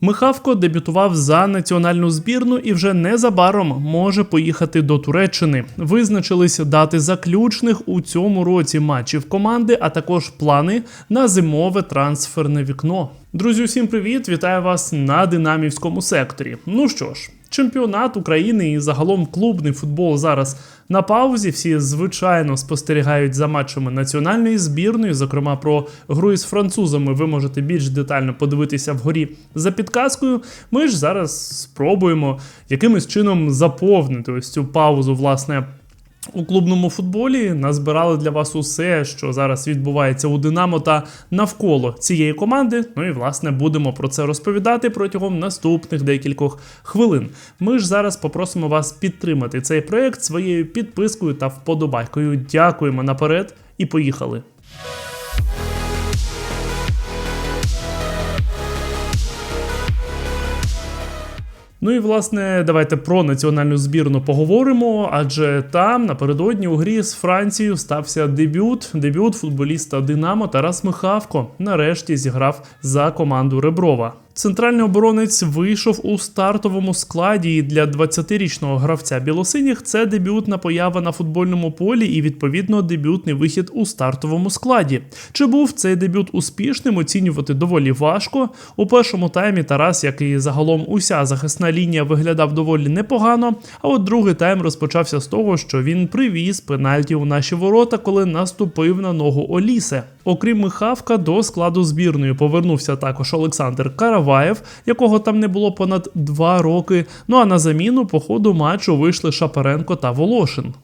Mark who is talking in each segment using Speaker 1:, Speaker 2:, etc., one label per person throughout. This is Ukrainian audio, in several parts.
Speaker 1: Михавко дебютував за національну збірну і вже незабаром може поїхати до Туреччини. Визначились дати заключних у цьому році матчів команди, а також плани на зимове трансферне вікно. Друзі, усім привіт! Вітаю вас на динамівському секторі. Ну що ж, чемпіонат України і загалом клубний футбол зараз на паузі. Всі звичайно спостерігають за матчами національної збірної. Зокрема, про гру із французами ви можете більш детально подивитися вгорі за підказкою. Ми ж зараз спробуємо якимось чином заповнити ось цю паузу, власне. У клубному футболі назбирали для вас усе, що зараз відбувається у Динамо та навколо цієї команди. Ну і власне будемо про це розповідати протягом наступних декількох хвилин. Ми ж зараз попросимо вас підтримати цей проект своєю підпискою та вподобайкою. Дякуємо наперед і поїхали. Ну і власне давайте про національну збірну поговоримо, адже там напередодні у грі з Францією стався дебют. Дебют футболіста Динамо Тарас Михавко нарешті зіграв за команду Реброва. Центральний оборонець вийшов у стартовому складі і для 20-річного гравця білосиніх це дебютна поява на футбольному полі і відповідно дебютний вихід у стартовому складі. Чи був цей дебют успішним? Оцінювати доволі важко. У першому таймі Тарас, як і загалом уся захисна лінія, виглядав доволі непогано. А от другий тайм розпочався з того, що він привіз пенальті у наші ворота, коли наступив на ногу Олісе. Окрім Михавка, до складу збірної повернувся також Олександр Караваєв, якого там не було понад два роки. Ну а на заміну по ходу матчу вийшли Шапаренко та Волошин.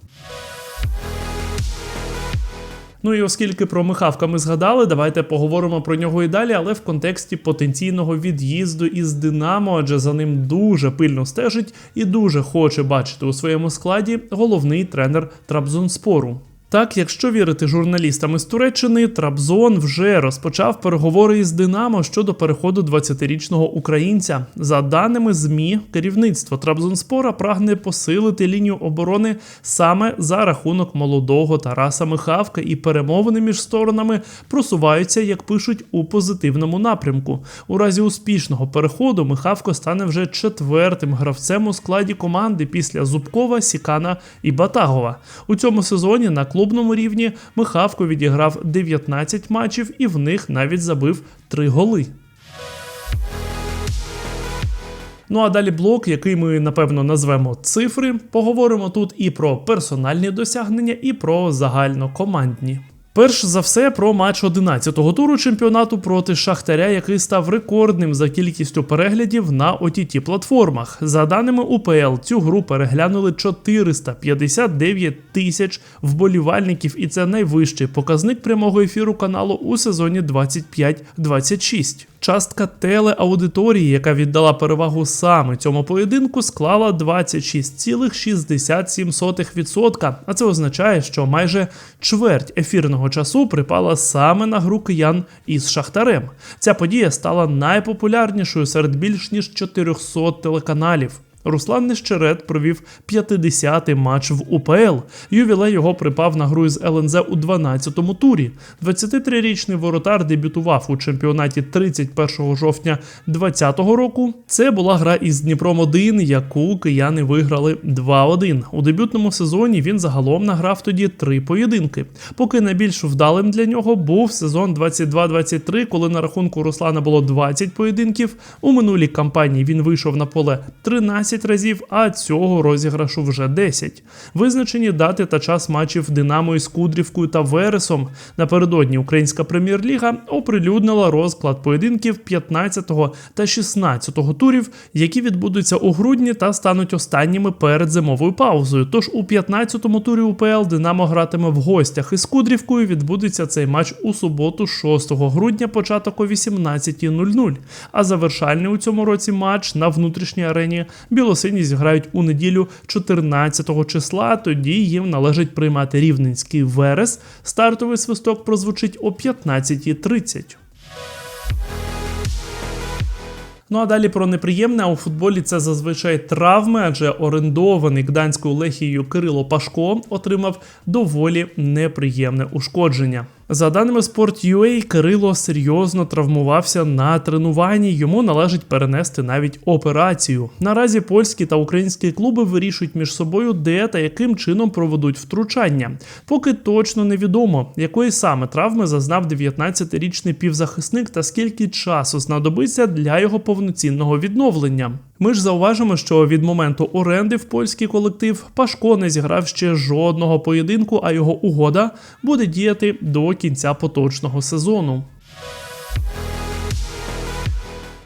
Speaker 1: Ну і оскільки про Михавка ми згадали, давайте поговоримо про нього і далі, але в контексті потенційного від'їзду із Динамо, адже за ним дуже пильно стежить і дуже хоче бачити у своєму складі головний тренер Трабзонспору. Так, якщо вірити журналістам із Туреччини, Трабзон вже розпочав переговори із Динамо щодо переходу 20-річного українця. За даними ЗМІ, керівництво Трабзонспора прагне посилити лінію оборони саме за рахунок молодого Тараса Михавка, і перемовини між сторонами просуваються, як пишуть, у позитивному напрямку. У разі успішного переходу Михавко стане вже четвертим гравцем у складі команди після Зубкова, Сікана і Батагова. У цьому сезоні на клуб клубному рівні Михавко відіграв 19 матчів і в них навіть забив 3 голи. Ну а далі блок, який ми напевно назвемо цифри, поговоримо тут і про персональні досягнення, і про загальнокомандні. Перш за все про матч 11-го туру чемпіонату проти Шахтаря, який став рекордним за кількістю переглядів на ott платформах. За даними УПЛ, цю гру переглянули 459 тисяч вболівальників, і це найвищий показник прямого ефіру каналу у сезоні 25-26. Частка телеаудиторії, яка віддала перевагу саме цьому поєдинку, склала 26,67%. А це означає, що майже чверть ефірного часу припала саме на гру киян із Шахтарем. Ця подія стала найпопулярнішою серед більш ніж 400 телеканалів. Руслан Нещерет провів 50-й матч в УПЛ. Ювілей його припав на гру з ЛНЗ у 12-му турі. 23-річний воротар дебютував у чемпіонаті 31 жовтня 2020 року. Це була гра із Дніпром 1, яку кияни виграли 2-1. У дебютному сезоні він загалом награв тоді три поєдинки. Поки найбільш вдалим для нього був сезон 22-23, коли на рахунку Руслана було 20 поєдинків. У минулій кампанії він вийшов на поле 13 10 разів, а цього розіграшу вже 10. Визначені дати та час матчів Динамо із Кудрівкою та Вересом. Напередодні Українська прем'єр-ліга оприлюднила розклад поєдинків 15 та 16 турів, які відбудуться у грудні та стануть останніми перед зимовою паузою. Тож у 15-му турі УПЛ Динамо гратиме в гостях із Кудрівкою. Відбудеться цей матч у суботу, 6 грудня, початок о 18.00. А завершальний у цьому році матч на внутрішній арені білосині зіграють у неділю 14 числа. Тоді їм належить приймати рівненський верес. Стартовий свисток прозвучить о 15.30. Ну а далі про неприємне. У футболі це зазвичай травми, адже орендований гданською лехією Кирило Пашко отримав доволі неприємне ушкодження. За даними Sport.ua, Кирило серйозно травмувався на тренуванні. Йому належить перенести навіть операцію. Наразі польські та українські клуби вирішують між собою, де та яким чином проведуть втручання. Поки точно невідомо, якої саме травми зазнав 19-річний півзахисник та скільки часу знадобиться для його повноцінного відновлення. Ми ж зауважимо, що від моменту оренди в польський колектив Пашко не зіграв ще жодного поєдинку, а його угода буде діяти до кінця поточного сезону.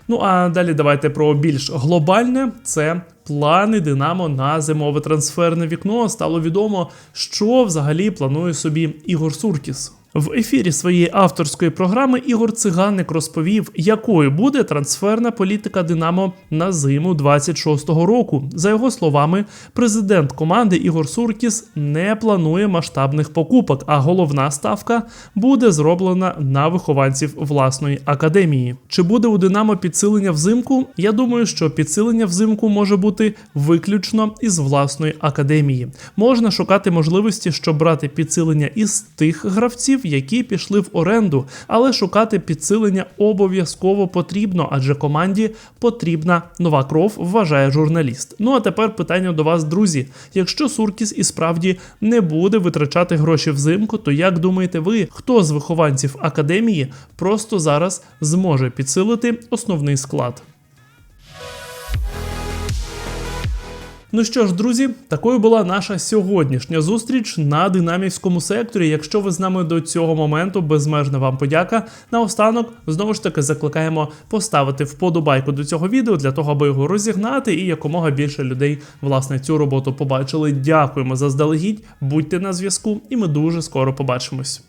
Speaker 1: Ну а далі давайте про більш глобальне це плани Динамо на зимове трансферне вікно. Стало відомо, що взагалі планує собі Ігор Суркіс. В ефірі своєї авторської програми Ігор Циганик розповів, якою буде трансферна політика Динамо на зиму 26-го року. За його словами, президент команди Ігор Суркіс не планує масштабних покупок, а головна ставка буде зроблена на вихованців власної академії. Чи буде у Динамо підсилення взимку? Я думаю, що підсилення взимку може бути виключно із власної академії. Можна шукати можливості, щоб брати підсилення із тих гравців, які пішли в оренду, але шукати підсилення обов'язково потрібно, адже команді потрібна нова кров, вважає журналіст. Ну а тепер питання до вас, друзі. Якщо Суркіс і справді не буде витрачати гроші взимку, то як думаєте ви, хто з вихованців академії просто зараз зможе підсилити основний склад? Ну що ж, друзі, такою була наша сьогоднішня зустріч на динамівському секторі. Якщо ви з нами до цього моменту, безмежна вам подяка. Наостанок знову ж таки закликаємо поставити вподобайку до цього відео для того, аби його розігнати і якомога більше людей власне цю роботу побачили. Дякуємо заздалегідь, будьте на зв'язку, і ми дуже скоро побачимось.